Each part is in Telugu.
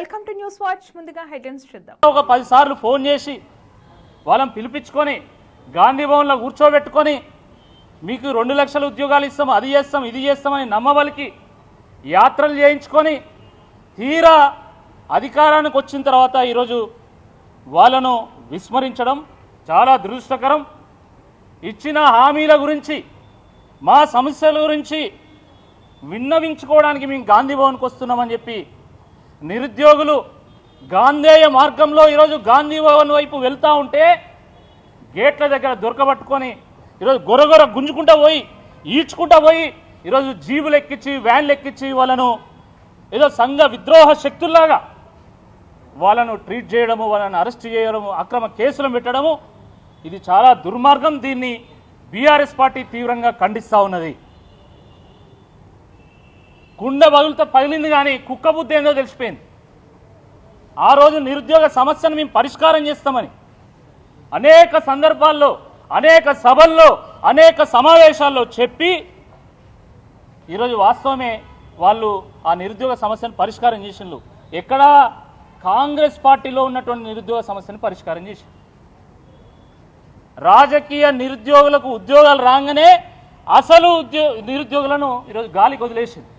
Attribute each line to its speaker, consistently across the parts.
Speaker 1: Welcome to News Watch. ముందుగా హెడ్లైన్స్ చూద్దాం.
Speaker 2: ఒక పది సార్లు ఫోన్ చేసి వాళ్ళని పిలిపించుకొని గాంధీ భవన్లో కూర్చోబెట్టుకొని మీకు రెండు లక్షల ఉద్యోగాలు ఇస్తాం అది చేస్తాం ఇది చేస్తామని నమ్మవలికి యాత్రలు చేయించుకొని తీరా అధికారానికి వచ్చిన తర్వాత ఈరోజు వాళ్ళను విస్మరించడం చాలా దురదృష్టకరం. ఇచ్చిన హామీల గురించి మా సమస్యల గురించి విన్నవించుకోవడానికి మేము గాంధీ భవన్కి వస్తున్నామని చెప్పి నిరుద్యోగులు గాంధేయ మార్గంలో ఈరోజు గాంధీ భవన్ వైపు వెళ్తూ ఉంటే గేట్ల దగ్గర దొరకబట్టుకొని ఈరోజు గొరగొర గుంజుకుంటా పోయి ఈడ్చుకుంటా పోయి ఈరోజు జీబులు ఎక్కించి వ్యాన్లు ఎక్కించి వాళ్ళను ఏదో సంఘ విద్రోహ శక్తుల్లాగా వాళ్ళను ట్రీట్ చేయడము వాళ్ళని అరెస్ట్ చేయడము అక్రమ కేసులు పెట్టడము. ఇది చాలా దుర్మార్గం. దీన్ని బీఆర్ఎస్ పార్టీ తీవ్రంగా ఖండిస్తూ ఉన్నది. కుండ బగులతో పగిలింది కానీ కుక్క బుద్ధి ఏందో తెలిసిపోయింది. ఆ రోజు నిరుద్యోగ సమస్యను మేము పరిష్కారం చేస్తామని అనేక సందర్భాల్లో అనేక సభల్లో అనేక సమావేశాల్లో చెప్పి ఈరోజు వాస్తవమే వాళ్ళు ఆ నిరుద్యోగ సమస్యను పరిష్కారం చేసిండ్రు. ఎక్కడ కాంగ్రెస్ పార్టీలో ఉన్నటువంటి నిరుద్యోగ సమస్యను పరిష్కారం చేసి రాజకీయ నిరుద్యోగులకు ఉద్యోగాలు రాగానే అసలు ఉద్యో నిరుద్యోగులను ఈరోజు గాలికి వదిలేసింది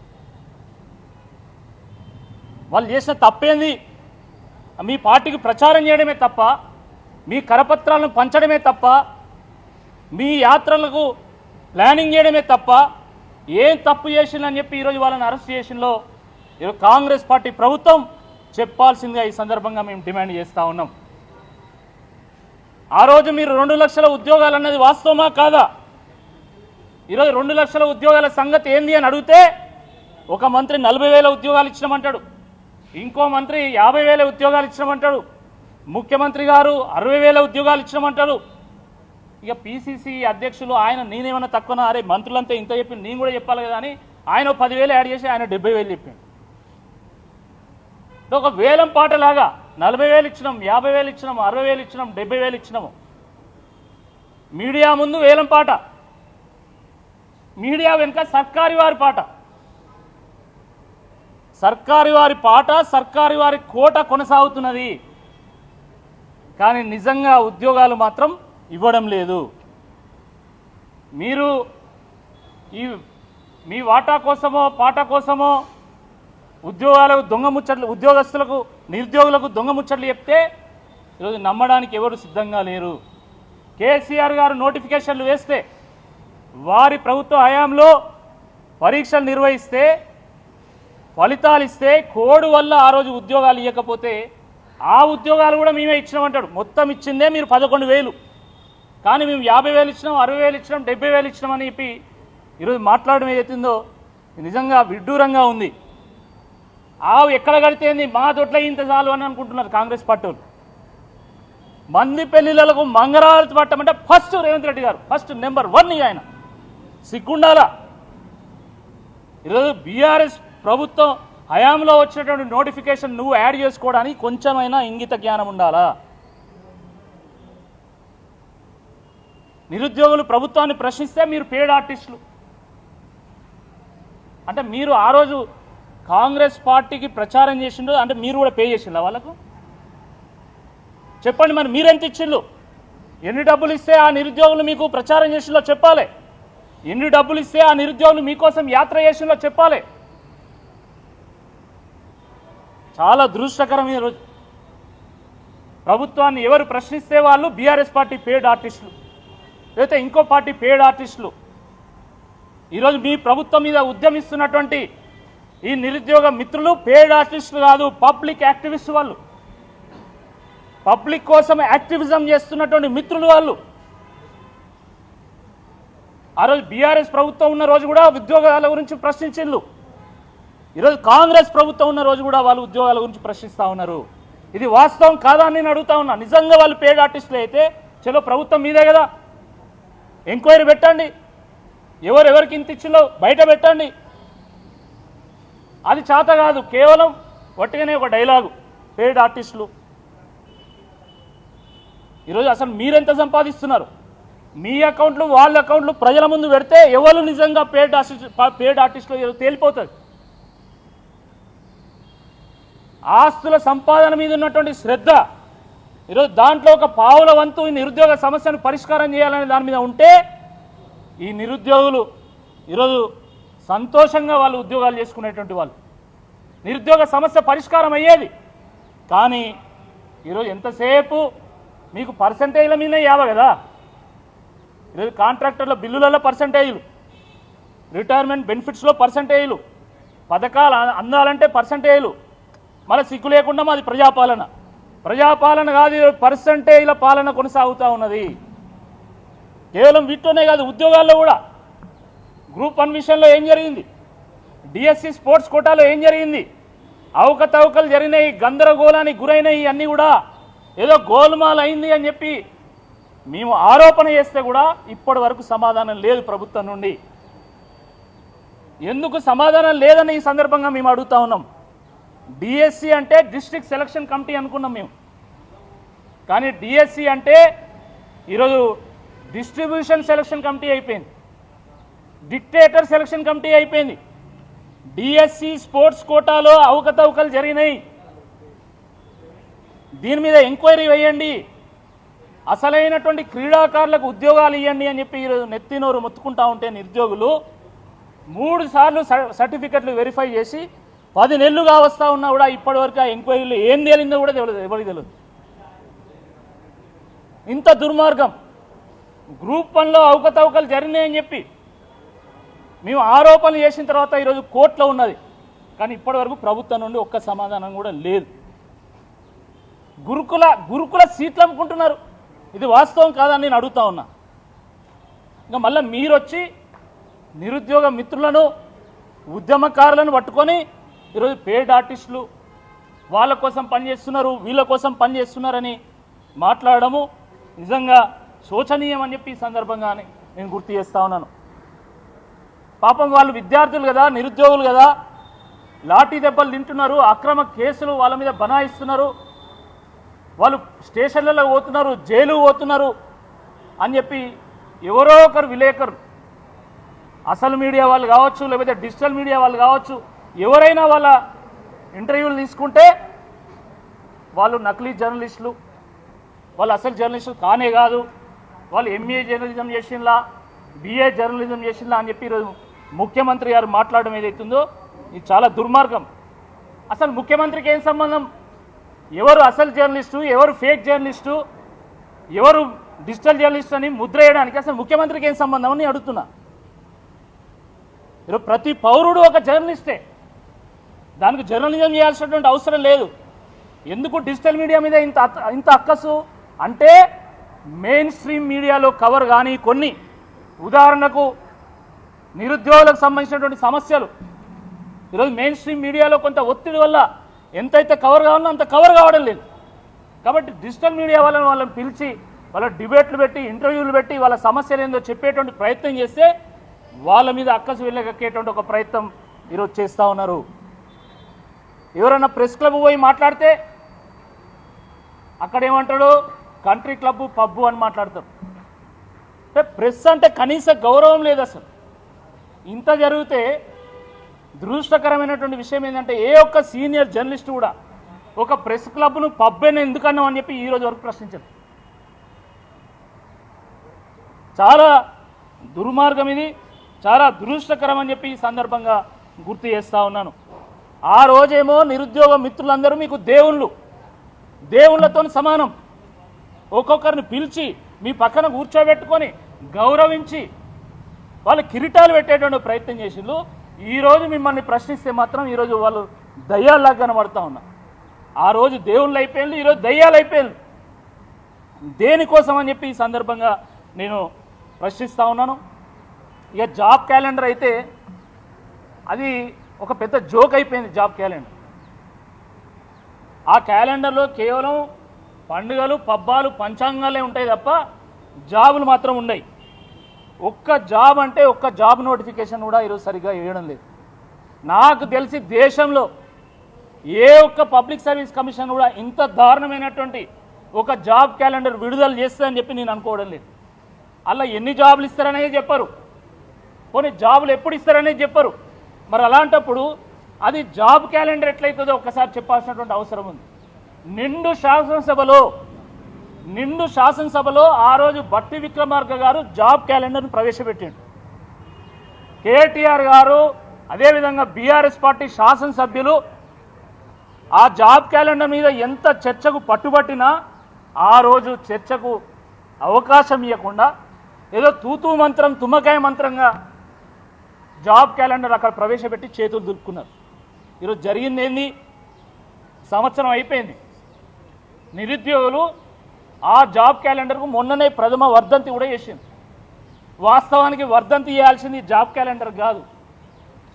Speaker 2: వాళ్ళు చేసిన తప్పేంది? మీ పార్టీకి ప్రచారం చేయడమే తప్ప మీ కరపత్రాలను పంచడమే తప్ప మీ యాత్రలకు ప్లానింగ్ చేయడమే తప్ప ఏం తప్పు చేసిందని చెప్పి ఈరోజు వాళ్ళని అరెస్ట్ చేసిందో ఈరోజు కాంగ్రెస్ పార్టీ ప్రభుత్వం చెప్పాల్సిందిగా ఈ సందర్భంగా మేము డిమాండ్ చేస్తూ ఉన్నాం. ఆ రోజు మీరు రెండు లక్షల ఉద్యోగాలు అన్నది వాస్తవమా కాదా? ఈరోజు రెండు లక్షల ఉద్యోగాల సంగతి ఏంది అని అడిగితే ఒక మంత్రి నలభై వేల ఉద్యోగాలు ఇచ్చినామంటాడు. ఇంకో మంత్రి యాభై వేల ఉద్యోగాలు ఇచ్చినామంటాడు. ముఖ్యమంత్రి గారు అరవై వేల ఉద్యోగాలు ఇచ్చినామంటారు ఇక పిసిసి అధ్యక్షులు ఆయన నేనేమన్నా తక్కువనా? అరే మంత్రులంతా ఇంత చెప్పి నేను కూడా చెప్పాలి కదా అని ఆయన పదివేలు యాడ్ చేసి ఆయన డెబ్బై వేలు చెప్పిండు. ఒక వేలం పాటలాగా నలభై వేలు ఇచ్చినాం యాభై వేలు ఇచ్చినాం అరవై వేలు ఇచ్చినాం డెబ్బై వేలు ఇచ్చినాము. మీడియా ముందు వేలం పాట. మీడియా వెనుక సర్కారి వారి పాట. సర్కారి వారి పాట సర్కారి వారి కోట కొనసాగుతున్నది. కానీ నిజంగా ఉద్యోగాలు మాత్రం ఇవ్వడం లేదు. మీరు ఈ మీ వాటా కోసమో పాట కోసమో ఉద్యోగాలకు దొంగ ముచ్చట్లు ఉద్యోగస్తులకు నిరుద్యోగులకు దొంగ ముచ్చట్లు చెప్తే ఈరోజు నమ్మడానికి ఎవరు సిద్ధంగా లేరు. కేసీఆర్ గారు నోటిఫికేషన్లు వేస్తే వారి ప్రభుత్వ హయాంలో పరీక్షలు నిర్వహిస్తే ఫలితాలు ఇస్తే కోడు వల్ల ఆ రోజు ఉద్యోగాలు ఇవ్వకపోతే ఆ ఉద్యోగాలు కూడా మేమే ఇచ్చినామంటాడు. మొత్తం ఇచ్చిందే మీరు పదకొండు వేలు. కానీ మేము యాభై వేలు ఇచ్చినాం అరవై వేలు ఇచ్చినాం డెబ్బై వేలు ఇచ్చినాం అని చెప్పి ఈరోజు మాట్లాడడం ఏదైతుందో నిజంగా విడ్డూరంగా ఉంది. ఆవు ఎక్కడ కడితేంది మా దొడ్ల ఇంత చాలు అని అనుకుంటున్నారు కాంగ్రెస్ పార్టీ మంది పెళ్ళిళ్ళకు మంగళారతి పట్టమంటే first Revanth Reddy garu first number one ఆయన. సిగ్గుండాలా? ఈరోజు బీఆర్ఎస్ ప్రభుత్వం హయాంలో వచ్చినటువంటి నోటిఫికేషన్ నువ్వు యాడ్ చేసుకోవడానికి కొంచెమైనా ఇంగిత జ్ఞానం ఉండాలా? నిరుద్యోగులు ప్రభుత్వాన్ని ప్రశ్నిస్తే మీరు పేడ్ ఆర్టిస్టులు. అంటే మీరు ఆ రోజు కాంగ్రెస్ పార్టీకి ప్రచారం చేసిండ్రు అంటే మీరు కూడా పే చేసిండ్రా వాళ్ళకు? చెప్పండి మరి మీరెంత ఇచ్చిండ్రు? ఎన్ని డబ్బులు ఇస్తే ఆ నిరుద్యోగులు మీకు ప్రచారం చేసిందో చెప్పాలి. ఎన్ని డబ్బులు ఇస్తే ఆ నిరుద్యోగులు మీకోసం యాత్ర చేసిందో చెప్పాలి. చాలా దురదృష్టకరం ఈరోజు ప్రభుత్వాన్ని ఎవరు ప్రశ్నిస్తే వాళ్ళు బీఆర్ఎస్ పార్టీ పేడ్ ఆర్టిస్టులు. లేకపోతే ఇంకో పార్టీ పేడ్ ఆర్టిస్టులు. ఈరోజు మీ ప్రభుత్వం మీద ఉద్యమిస్తున్నటువంటి ఈ నిరుద్యోగ మిత్రులు పేడ్ ఆర్టిస్టులు కాదు పబ్లిక్ యాక్టివిస్ట్ వాళ్ళు. పబ్లిక్ కోసం యాక్టివిజం చేస్తున్నటువంటి మిత్రులు వాళ్ళు. ఆ రోజు బీఆర్ఎస్ ప్రభుత్వం ఉన్న రోజు కూడా ఉద్యోగాల గురించి ప్రశ్నించిండ్రు ఈరోజు కాంగ్రెస్ ప్రభుత్వం ఉన్న రోజు కూడా వాళ్ళు ఉద్యోగాల గురించి ప్రశ్నిస్తూ ఉన్నారు. ఇది వాస్తవం కాదా అని నేను అడుగుతా ఉన్నా. నిజంగా వాళ్ళు పేడ్ ఆర్టిస్టులు అయితే చలో ప్రభుత్వం మీదే కదా. ఎంక్వైరీ పెట్టండి. ఎవరెవరికి ఇంత ఇచ్చిందో బయట పెట్టండి. అది చేత కాదు. కేవలం వట్టిగానే ఒక డైలాగు. పేడ్ ఆర్టిస్టులు. ఈరోజు అసలు మీరెంత సంపాదిస్తున్నారు? మీ అకౌంట్లు వాళ్ళ అకౌంట్లు ప్రజల ముందు పెడితే ఎవరు నిజంగా పేడ్ ఆర్టిస్ట్ పేడ్ ఆర్టిస్టులు తేలిపోతుంది ఆస్తుల సంపాదన మీద ఉన్నటువంటి శ్రద్ధ ఈరోజు దాంట్లో ఒక పావుల వంతు ఈ నిరుద్యోగ సమస్యను పరిష్కారం చేయాలనే దాని మీద ఉంటే ఈ నిరుద్యోగులు ఈరోజు సంతోషంగా వాళ్ళు ఉద్యోగాలు చేసుకునేటువంటి వాళ్ళు. నిరుద్యోగ సమస్య పరిష్కారం అయ్యేది. కానీ ఈరోజు ఎంతసేపు మీకు పర్సంటేజ్ల మీదనే యావ కదా? ఈరోజు కాంట్రాక్టర్ల బిల్లులలో పర్సంటేజ్లు రిటైర్మెంట్ బెనిఫిట్స్లో పర్సంటేజ్లు పథకాలు అందాలంటే పర్సంటేజ్లు మళ్ళీ సిగ్గు లేకుండా మాది ప్రజాపాలన. ప్రజాపాలన కాదు పర్సంటేజ్ల పాలన కొనసాగుతూ ఉన్నది. కేవలం వీటిలోనే కాదు ఉద్యోగాల్లో కూడా. గ్రూప్ వన్ విషయంలో ఏం జరిగింది? డిఎస్సి స్పోర్ట్స్ కోటాలో ఏం జరిగింది? అవకతవకలు జరిగినాయి గందరగోళానికి గురైనాయి అన్నీ కూడా. ఏదో గోల్మాల్ అయింది అని చెప్పి మేము ఆరోపణ చేస్తే కూడా ఇప్పటి వరకు సమాధానం లేదు ప్రభుత్వం నుండి. ఎందుకు సమాధానం లేదని ఈ సందర్భంగా మేము అడుగుతా ఉన్నాం? డిఎస్సి అంటే డిస్ట్రిక్ట్ సెలక్షన్ కమిటీ అనుకున్నాం మేము. కానీ డిఎస్సి అంటే ఈరోజు డిస్ట్రిబ్యూషన్ సెలక్షన్ కమిటీ అయిపోయింది. డిక్టేటర్ సెలక్షన్ కమిటీ అయిపోయింది. డిఎస్సి స్పోర్ట్స్ కోటాలో అవకతవకలు జరిగినాయి. దీని మీద ఎంక్వైరీ వేయండి. అసలైనటువంటి క్రీడాకారులకు ఉద్యోగాలు ఇవ్వండి అని చెప్పి ఈరోజు నెత్తినోరు మొత్తుకుంటా ఉంటే నిరుద్యోగులు మూడు సార్లు స- సర్టిఫికెట్లు వెరిఫై చేసి పది నెలలుగా వస్తా ఉన్నా కూడా ఇప్పటివరకు ఆ ఎంక్వైరీలు ఏం తేలిందో కూడా తెలియదు ఎవరికి తెలియదు ఇంత దుర్మార్గం. గ్రూప్ వన్లో అవకతవకలు జరిగినాయని చెప్పి మేము ఆరోపణలు చేసిన తర్వాత ఈరోజు కోర్టులో ఉన్నది. కానీ ఇప్పటివరకు ప్రభుత్వం నుండి ఒక్క సమాధానం కూడా లేదు. గురుకుల గురుకుల సీట్లు అమ్ముకుంటున్నారు. ఇది వాస్తవం కాదని నేను అడుగుతా ఉన్నా. ఇంకా మళ్ళీ మీరు వచ్చి నిరుద్యోగ మిత్రులను ఉద్యమకారులను పట్టుకొని ఈరోజు పేడ్ ఆర్టిస్టులు వాళ్ళ కోసం పనిచేస్తున్నారు వీళ్ళ కోసం పనిచేస్తున్నారని మాట్లాడడము నిజంగా శోచనీయం అని చెప్పి సందర్భంగానే నేను గుర్తు చేస్తా ఉన్నాను. పాపం వాళ్ళు విద్యార్థులు కదా నిరుద్యోగులు కదా లాఠీ దెబ్బలు తింటున్నారు అక్రమ కేసులు వాళ్ళ మీద బనాయిస్తున్నారు వాళ్ళు స్టేషన్లలో పోతున్నారు జైలు పోతున్నారు అని చెప్పి ఎవరో ఒకరు విలేకరు అసలు మీడియా వాళ్ళు కావచ్చు లేకపోతే డిజిటల్ మీడియా వాళ్ళు కావచ్చు ఎవరైనా వాళ్ళ ఇంటర్వ్యూలు తీసుకుంటే వాళ్ళు నకిలీ జర్నలిస్టులు వాళ్ళు అసలు జర్నలిస్టులు కానే కాదు. వాళ్ళు ఎంఏ జర్నలిజం చేసిందా బిఏ జర్నలిజం చేసిందా అని చెప్పి ఈరోజు ముఖ్యమంత్రి గారు మాట్లాడడం ఏదైతుందో ఇది చాలా దుర్మార్గం. అసలు ముఖ్యమంత్రికి ఏం సంబంధం? ఎవరు అసలు జర్నలిస్టు ఎవరు ఫేక్ జర్నలిస్టు ఎవరు డిజిటల్ జర్నలిస్ట్ అని ముద్ర వేయడానికి అసలు ముఖ్యమంత్రికి ఏం సంబంధం అని అడుగుతున్నా. ఈరోజు ప్రతి పౌరుడు ఒక జర్నలిస్టే. దానికి జర్నలిజం చేయాల్సినటువంటి అవసరం లేదు. ఎందుకు డిజిటల్ మీడియా మీద ఇంత ఇంత అక్కసు? అంటే మెయిన్ స్ట్రీమ్ మీడియాలో కవర్ కానీ కొన్ని. ఉదాహరణకు నిరుద్యోగులకు సంబంధించినటువంటి సమస్యలు. ఈరోజు మెయిన్ స్ట్రీమ్ మీడియాలో కొంత ఒత్తిడి వల్ల ఎంతైతే కవర్ కావాలో అంత కవర్ కావడం లేదు. కాబట్టి డిజిటల్ మీడియా వాళ్ళని వాళ్ళని పిలిచి వాళ్ళ డిబేట్లు పెట్టి ఇంటర్వ్యూలు పెట్టి వాళ్ళ సమస్యలు ఏందో చెప్పేటువంటి ప్రయత్నం చేస్తే వాళ్ళ మీద అక్కసు వెళ్ళగక్కేటువంటి ఒక ప్రయత్నం ఈరోజు చేస్తూ ఉన్నారు. ఎవరైనా ప్రెస్ క్లబ్ పోయి మాట్లాడితే అక్కడ ఏమంటాడు? కంట్రీ క్లబ్ పబ్బు అని మాట్లాడతారు. అంటే ప్రెస్ అంటే కనీస గౌరవం లేదు అసలు. ఇంత జరిగితే దురదృష్టకరమైనటువంటి విషయం ఏంటంటే ఏ ఒక్క సీనియర్ జర్నలిస్ట్ కూడా ఒక ప్రెస్ క్లబ్ను పబ్బేని ఎందుకన్నావు అని చెప్పి ఈ రోజు వరకు ప్రశ్నించారు చాలా దుర్మార్గం ఇది చాలా దురదృష్టకరం అని చెప్పి ఈ సందర్భంగా గుర్తు చేస్తా ఉన్నాను. ఆ రోజేమో నిరుద్యోగ మిత్రులందరూ మీకు దేవుళ్ళు. దేవుళ్ళతో సమానం. ఒక్కొక్కరిని పిలిచి మీ పక్కన కూర్చోబెట్టుకొని గౌరవించి వాళ్ళు కిరీటాలు పెట్టేటువంటి ప్రయత్నం చేసిండ్రు. ఈరోజు మిమ్మల్ని ప్రశ్నిస్తే మాత్రం ఈరోజు వాళ్ళు దయ్యాల్లాగా కనబడతా ఉన్నారు. ఆ రోజు దేవుళ్ళు అయిపోయింది ఈరోజు దయ్యాలు అయిపోయింది దేనికోసం అని చెప్పి ఈ సందర్భంగా నేను ప్రశ్నిస్తూ ఉన్నాను. ఇక జాబ్ క్యాలెండర్ అయితే అది ఒక పెద్ద జోక్ అయిపోయింది జాబ్ క్యాలెండర్. ఆ క్యాలెండర్లో కేవలం పండుగలు పబ్బాలు పంచాంగాలే ఉంటాయి తప్ప జాబులు మాత్రం ఉన్నాయి ఒక్క జాబ్ అంటే ఒక్క జాబ్ నోటిఫికేషన్ కూడా ఈరోజు సరిగ్గా వేయడం లేదు. నాకు తెలిసి దేశంలో ఏ ఒక్క పబ్లిక్ సర్వీస్ కమిషన్ కూడా ఇంత దారుణమైనటువంటి ఒక జాబ్ క్యాలెండర్ విడుదల చేస్తుందని చెప్పి నేను అనుకోవడం లేదు. అలా ఎన్ని జాబులు ఇస్తారనేది చెప్పరు. పోనీ జాబులు ఎప్పుడు ఇస్తారనేది చెప్పరు. మరి అలాంటప్పుడు అది జాబ్ క్యాలెండర్ ఎట్లయితుందో ఒక్కసారి చెప్పాల్సినటువంటి అవసరం ఉంది. నిండు శాసనసభలో నిండు శాసనసభలో ఆ రోజు బట్టి విక్రమార్క గారు జాబ్ క్యాలెండర్ను ప్రవేశపెట్టిండు. కేటీఆర్ గారు అదేవిధంగా బీఆర్ఎస్ పార్టీ శాసనసభ్యులు ఆ జాబ్ క్యాలెండర్ మీద ఎంత చర్చకు పట్టుబట్టినా ఆ రోజు చర్చకు అవకాశం ఇవ్వకుండా ఏదో తూతూ మంత్రం తుమ్మకాయ మంత్రంగా జాబ్ క్యాలెండర్ అక్కడ ప్రవేశపెట్టి చేతులు దులుపుకున్నారు. ఈరోజు జరిగింది ఏంది సంవత్సరం అయిపోయింది. నిరుద్యోగులు ఆ జాబ్ క్యాలెండర్కు మొన్ననే ప్రథమ వర్ధంతి కూడా చేసింది వాస్తవానికి వర్ధంతి చేయాల్సింది జాబ్ క్యాలెండర్ కాదు.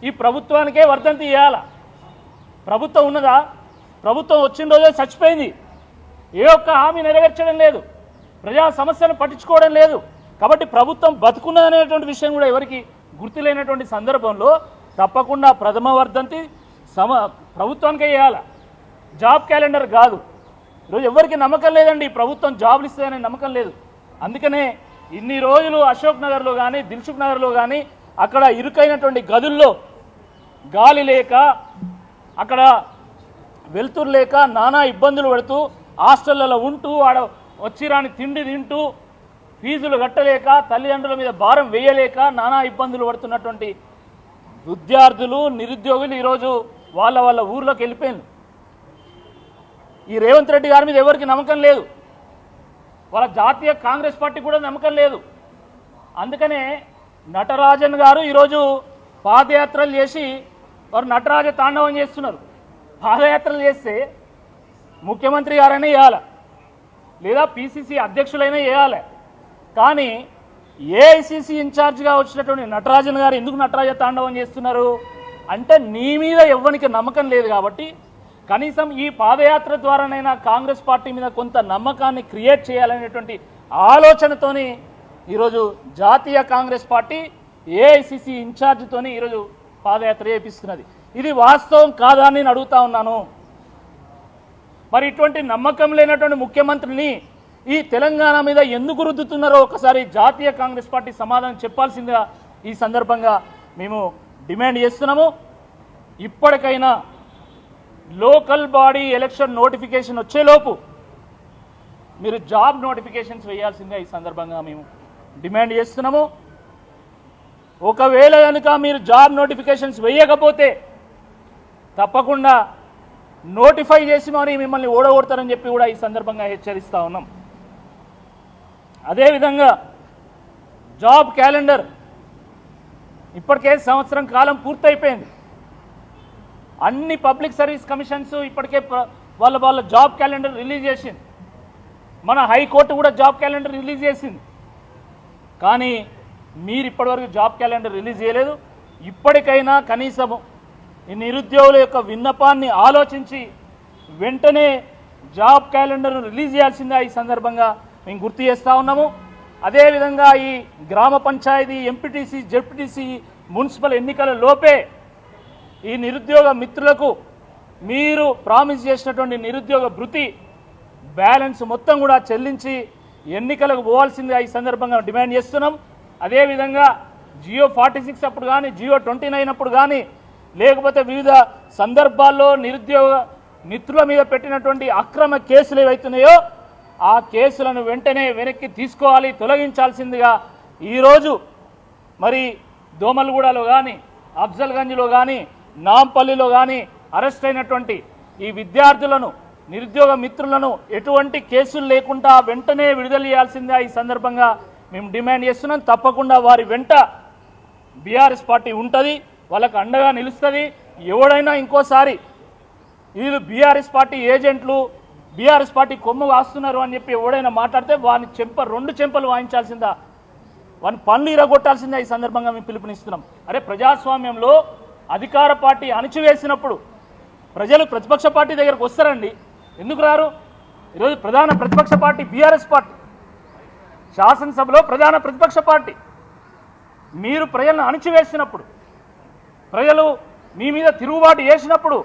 Speaker 2: ఈ ప్రభుత్వానికే వర్ధంతి చేయాల? ప్రభుత్వం ఉన్నదా? ప్రభుత్వం వచ్చిన రోజే చచ్చిపోయింది. ఏ ఒక్క హామీ నెరవేర్చడం లేదు. ప్రజా సమస్యను పట్టించుకోవడం లేదు. కాబట్టి ప్రభుత్వం బతుకున్నదనేటువంటి విషయం కూడా ఎవరికి గుర్తులేనటువంటి సందర్భంలో తప్పకుండా ప్రథమ వర్ధంతి సమ ప్రభుత్వానికే చేయాల. జాబ్ క్యాలెండర్ కాదు. ఈరోజు ఎవరికి నమ్మకం లేదండి ప్రభుత్వం జాబ్లు ఇస్తుందనే నమ్మకం లేదు. అందుకనే ఇన్ని రోజులు అశోక్ నగర్లో కానీ దిల్సుఖ్ నగర్లో కానీ అక్కడ ఇరుకైనటువంటి గదుల్లో గాలి లేక అక్కడ వెలుతురు లేక నానా ఇబ్బందులు పడుతూ హాస్టళ్ళలో ఉంటూ ఆడ వచ్చిరాని తిండి తింటూ ఫీజులు కట్టలేక తల్లిదండ్రుల మీద భారం వేయలేక నానా ఇబ్బందులు పడుతున్నటువంటి విద్యార్థులు నిరుద్యోగులు ఈరోజు వాళ్ళ వాళ్ళ ఊర్లోకి వెళ్ళిపోయింది ఈ రేవంత్ రెడ్డి గారి మీద ఎవరికి నమ్మకం లేదు. వాళ్ళ జాతీయ కాంగ్రెస్ పార్టీ కూడా నమ్మకం లేదు. అందుకనే నటరాజన్ గారు ఈరోజు పాదయాత్రలు చేసి వారు నటరాజ తాండవం చేస్తున్నారు. పాదయాత్రలు చేస్తే ముఖ్యమంత్రి గారైనా చేయాలి? లేదా పిసిసి అధ్యక్షులైనా చేయాలి? కానీ ఏఐసిసి ఇన్ఛార్జ్గా వచ్చినటువంటి నటరాజన్ గారు ఎందుకు నటరాజ తాండవం చేస్తున్నారు? అంటే నీ మీద ఎవ్వనికి నమ్మకం లేదు కాబట్టి కనీసం ఈ పాదయాత్ర ద్వారానైనా కాంగ్రెస్ పార్టీ మీద కొంత నమ్మకాన్ని క్రియేట్ చేయాలనేటువంటి ఆలోచనతోని ఈరోజు జాతీయ కాంగ్రెస్ పార్టీ ఏఐసిసి ఇన్ఛార్జ్తోని ఈరోజు పాదయాత్ర చేపిస్తున్నది. ఇది వాస్తవం కాదా అని నేను అడుగుతా ఉన్నాను. మరి ఇటువంటి నమ్మకం లేనటువంటి ముఖ్యమంత్రిని ఈ తెలంగాణ మీద ఎందుకు రుద్దుతున్నారో ఒకసారి జాతీయ కాంగ్రెస్ పార్టీ సమాధానం చెప్పాల్సిందిగా ఈ సందర్భంగా మేము డిమాండ్ చేస్తున్నాము. ఇప్పటికైనా లోకల్ బాడీ ఎలక్షన్ నోటిఫికేషన్ వచ్చేలోపు మీరు జాబ్ నోటిఫికేషన్స్ వేయాల్సిందిగా ఈ సందర్భంగా మేము డిమాండ్ చేస్తున్నాము. ఒకవేళ కనుక మీరు జాబ్ నోటిఫికేషన్స్ వేయకపోతే తప్పకుండా నోటిఫై చేసి మరి మిమ్మల్ని ఓడగొడతారని చెప్పి కూడా ఈ సందర్భంగా హెచ్చరిస్తూ ఉన్నాం. అదేవిధంగా జాబ్ క్యాలెండర్ ఇప్పటికే సంవత్సరం కాలం పూర్తయిపోయింది. అన్ని పబ్లిక్ సర్వీస్ కమిషన్స్ ఇప్పటికే వాళ్ళ వాళ్ళ జాబ్ క్యాలెండర్ రిలీజ్ చేసింది. మన హైకోర్టు కూడా జాబ్ క్యాలెండర్ రిలీజ్ చేసింది. కానీ మీరు ఇప్పటివరకు జాబ్ క్యాలెండర్ రిలీజ్ చేయలేదు. ఇప్పటికైనా కనీసం ఈ నిరుద్యోగుల యొక్క విన్నపాన్ని ఆలోచించి వెంటనే జాబ్ క్యాలెండర్ను రిలీజ్ చేయాల్సిందే ఈ సందర్భంగా మేము గుర్తు చేస్తూ ఉన్నాము. అదేవిధంగా ఈ గ్రామ పంచాయతీ ఎంపీటీసీ జెడ్పీటీసీ మున్సిపల్ ఎన్నికల లోపే ఈ నిరుద్యోగ మిత్రులకు మీరు ప్రామిస్ చేసినటువంటి నిరుద్యోగ భృతి బ్యాలెన్స్ మొత్తం కూడా చెల్లించి ఎన్నికలకు పోవాల్సిందిగా ఈ సందర్భంగా డిమాండ్ చేస్తున్నాం. అదేవిధంగా జియో ఫార్టీ సిక్స్ అప్పుడు కానీ జియో ట్వంటీ నైన్ అప్పుడు కానీ లేకపోతే వివిధ సందర్భాల్లో నిరుద్యోగ మిత్రుల మీద పెట్టినటువంటి అక్రమ కేసులు ఏవైతున్నాయో ఆ కేసులను వెంటనే వెనక్కి తీసుకోవాలి తొలగించాల్సిందిగా ఈరోజు మరి దోమలగూడలో కానీ అఫ్జల్గంజ్లో కానీ నాంపల్లిలో కానీ అరెస్ట్ అయినటువంటి ఈ విద్యార్థులను నిరుద్యోగ మిత్రులను ఎటువంటి కేసులు లేకుండా వెంటనే విడుదల చేయాల్సిందే ఈ సందర్భంగా మేము డిమాండ్ చేస్తున్నాం. తప్పకుండా వారి వెంట బీఆర్ఎస్ పార్టీ ఉంటుంది వాళ్ళకు అండగా నిలుస్తుంది. ఎవడైనా ఇంకోసారి వీళ్ళు బీఆర్ఎస్ పార్టీ ఏజెంట్లు బీఆర్ఎస్ పార్టీ కొమ్ము వాస్తున్నారు అని చెప్పి ఎవడైనా మాట్లాడితే వాని చెంప రెండు చెంపలు వాయించాల్సిందా? వాని పనులు ఇరగొట్టాల్సిందా ఈ సందర్భంగా మేము పిలుపునిస్తున్నాం. అరే ప్రజాస్వామ్యంలో అధికార పార్టీ అణిచివేసినప్పుడు ప్రజలు ప్రతిపక్ష పార్టీ దగ్గరకు వస్తారండి. ఎందుకు రారు? ఈరోజు ప్రధాన ప్రతిపక్ష పార్టీ బీఆర్ఎస్ పార్టీ. శాసనసభలో ప్రధాన ప్రతిపక్ష పార్టీ. మీరు ప్రజలను అణిచివేసినప్పుడు ప్రజలు మీ మీద తిరుగుబాటు చేసినప్పుడు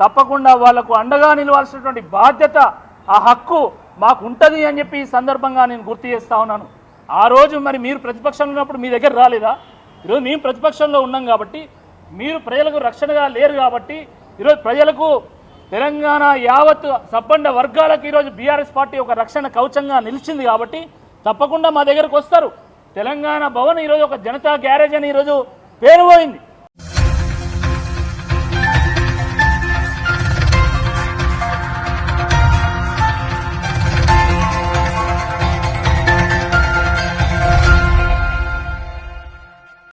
Speaker 2: తప్పకుండా వాళ్ళకు అండగా నిలవాల్సినటువంటి బాధ్యత ఆ హక్కు మాకు ఉంటుంది అని చెప్పి ఈ సందర్భంగా నేను గుర్తు చేస్తా ఉన్నాను. ఆ రోజు మరి మీరు ప్రతిపక్షంలో ఉన్నప్పుడు మీ దగ్గర రాలేదా? ఈరోజు మేము ప్రతిపక్షంలో ఉన్నాం కాబట్టి మీరు ప్రజలకు రక్షణగా లేరు కాబట్టి ఈరోజు ప్రజలకు తెలంగాణ యావత్ సబ్బండ వర్గాలకు ఈరోజు బీఆర్ఎస్ పార్టీ ఒక రక్షణ కవచంగా నిలిచింది కాబట్టి తప్పకుండా మా దగ్గరకు వస్తారు. తెలంగాణ భవన్ ఈరోజు ఒక జనతా గ్యారేజ్ అని ఈరోజు పేరు పోయింది